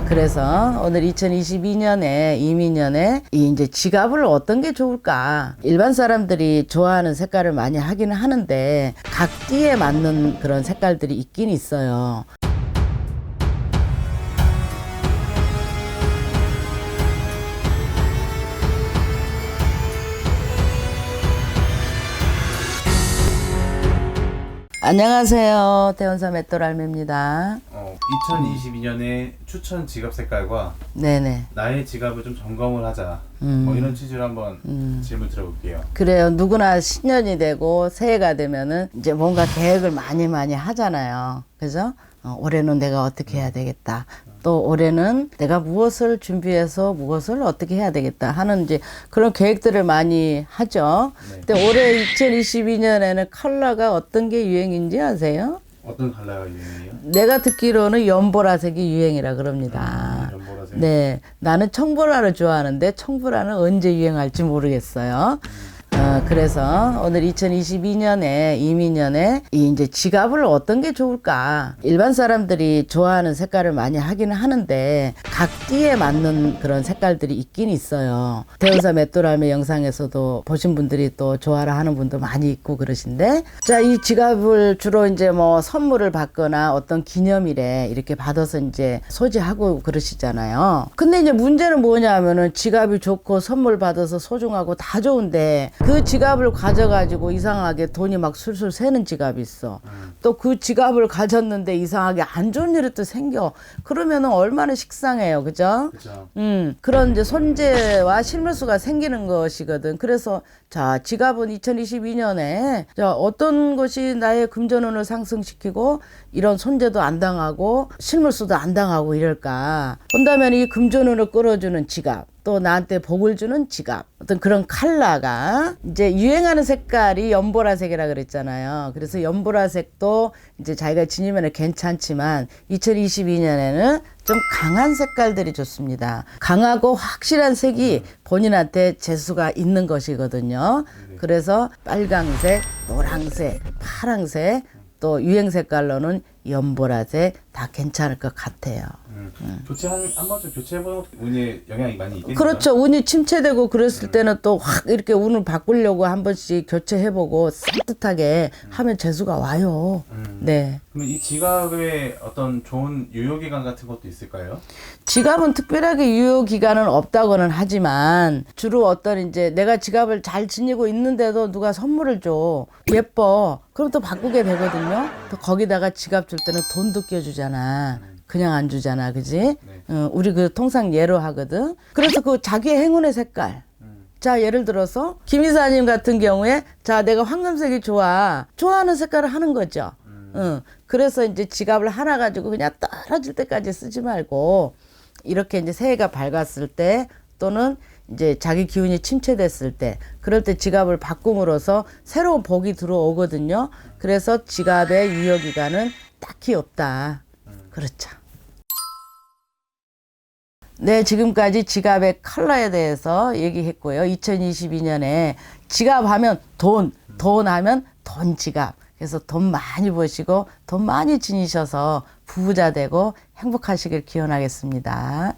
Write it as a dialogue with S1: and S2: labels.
S1: 어, 그래서 오늘 2022년에 이민년에 이 이제 지갑을 어떤 게 좋을까? 일반 사람들이 좋아하는 색깔을 많이 하기는 하는데 각 띠에 맞는 그런 색깔들이 있긴 있어요. 안녕하세요. 대원사 맷돌알매입니다.
S2: 어, 2022년에 추천 지갑 색깔과
S1: 네네.
S2: 나의 지갑을 좀 점검을 하자.
S1: 음.
S2: 뭐 이런 취지로 한번 질문 드려볼게요.
S1: 그래요. 누구나 신년이 되고 새해가 되면은 이제 뭔가 계획을 많이 많이 하잖아요. 그죠? 어, 올해는 내가 어떻게 해야 되겠다. 또 올해는 내가 무엇을 준비해서 무엇을 어떻게 해야 되겠다 하는 이제 그런 계획들을 많이 하죠.
S2: 네.
S1: 근데 올해 2022년에는 컬러가 어떤 게 유행인지 아세요?
S2: 어떤 컬러가 유행이에요?
S1: 내가 듣기로는 연보라색이 유행이라 그럽니다.
S2: 아, 연보라색.
S1: 네, 나는 청보라를 좋아하는데 청보라는 언제 유행할지 모르겠어요. 어, 그래서 오늘 2022년에 이민년에 이 이제 지갑을 어떤 게 좋을까? 일반 사람들이 좋아하는 색깔을 많이 하기는 하는데 각 띠에 맞는 그런 색깔들이 있긴 있어요. 대우사 맷돌알매 영상에서도 보신 분들이 또 좋아라 하는 분도 많이 있고 그러신데 자, 이 지갑을 주로 이제 뭐 선물을 받거나 어떤 기념일에 이렇게 받아서 이제 소지하고 그러시잖아요. 근데 이제 문제는 뭐냐 하면은 지갑이 좋고 선물 받아서 소중하고 다 좋은데 그 지갑을 가져가지고 이상하게 돈이 막 술술 새는 지갑이 있어. 또 그 지갑을 가졌는데 이상하게 안 좋은 일이 또 생겨. 그러면은 얼마나 식상해요. 그죠?
S2: 그죠.
S1: 음, 그런 이제 손재와 실물수가 생기는 것이거든. 그래서 자, 지갑은 2022년에 자, 어떤 것이 나의 금전운을 상승시키고 이런 손재도 안 당하고 실물수도 안 당하고 이럴까. 본다면 이 금전운을 끌어주는 지갑. 또 나한테 복을 주는 지갑 어떤 그런 컬러가 이제 유행하는 색깔이 연보라색이라 그랬잖아요. 그래서 연보라색도 이제 자기가 지니면 괜찮지만 2022년에는 좀 강한 색깔들이 좋습니다. 강하고 확실한 색이 본인한테 재수가 있는 것이거든요. 그래서 빨강색, 노랑색, 파랑색, 또 유행 색깔로는 연보라색 다 괜찮을 것 같아요.
S2: 음. 교체 한, 한 번쯤 교체해보는 것도 운에 영향이 많이 있겠네요.
S1: 그렇죠. 운이 침체되고 그랬을 때는 또 확 이렇게 운을 바꾸려고 한 번씩 교체해보고 산뜻하게 하면 재수가 와요. 네.
S2: 그러면 이 지갑에 어떤 좋은 유효기간 같은 것도 있을까요?
S1: 지갑은 특별하게 유효 기간은 없다고는 하지만 주로 어떤 이제 내가 지갑을 잘 지니고 있는데도 누가 선물을 줘 예뻐 그럼 또 바꾸게 되거든요. 또 거기다가 지갑 줄 때는 돈도 껴주 잖아. 그냥 안 주잖아, 그지? 어, 우리 그 통상 예로 하거든. 그래서 그 자기의 행운의 색깔. 자, 예를 들어서 김 이사님 같은 경우에 자, 내가 황금색이 좋아. 좋아하는 색깔을 하는 거죠. 응. 그래서 이제 지갑을 하나 가지고 그냥 떨어질 때까지 쓰지 말고 이렇게 이제 새해가 밝았을 때 또는 이제 자기 기운이 침체됐을 때 그럴 때 지갑을 바꿈으로써 새로운 복이 들어오거든요. 그래서 지갑의 유효 기간은 딱히 없다. 그렇죠. 네, 지금까지 지갑의 컬러에 대해서 얘기했고요. 2022년에 지갑 하면 돈, 돈 하면 돈 지갑. 그래서 돈 많이 버시고 돈 많이 지니셔서 부자 되고 행복하시길 기원하겠습니다.